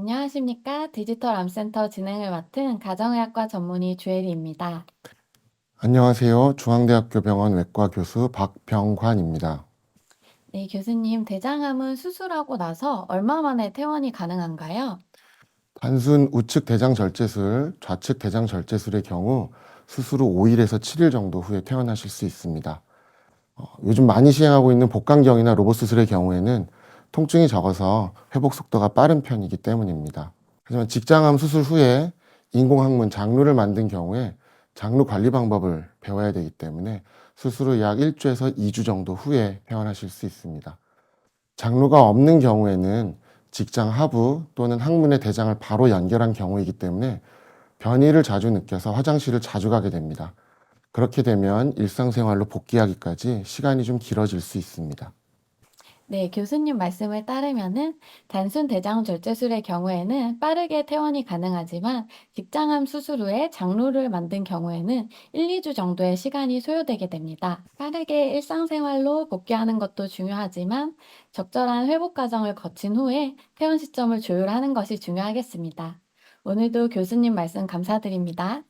안녕하십니까. 디지털 암센터 진행을 맡은 가정의학과 전문의 주혜리입니다. 안녕하세요. 중앙대학교 병원 외과 교수 박병관입니다. 네, 교수님, 대장암은 수술하고 나서 얼마 만에 퇴원이 가능한가요? 단순 우측 대장 절제술, 좌측 대장 절제술의 경우 수술 후 5일에서 7일 정도 후에 퇴원하실 수 있습니다. 어, 요즘 많이 시행하고 있는 복강경이나 로봇 수술의 경우에는 통증이 적어서 회복 속도가 빠른 편이기 때문입니다. 하지만 직장암 수술 후에 인공항문 장루를 만든 경우에 장루 관리 방법을 배워야 되기 때문에 수술 후 약 1주에서 2주 정도 후에 퇴원하실 수 있습니다. 장루가 없는 경우에는 직장 하부 또는 항문의 대장을 바로 연결한 경우이기 때문에 변이를 자주 느껴서 화장실을 자주 가게 됩니다. 그렇게 되면 일상생활로 복귀하기까지 시간이 좀 길어질 수 있습니다. 네, 교수님 말씀을 따르면은 단순 대장 절제술의 경우에는 빠르게 퇴원이 가능하지만 직장암 수술 후에 장루를 만든 경우에는 1, 2주 정도의 시간이 소요되게 됩니다. 빠르게 일상생활로 복귀하는 것도 중요하지만 적절한 회복 과정을 거친 후에 퇴원 시점을 조율하는 것이 중요하겠습니다. 오늘도 교수님 말씀 감사드립니다.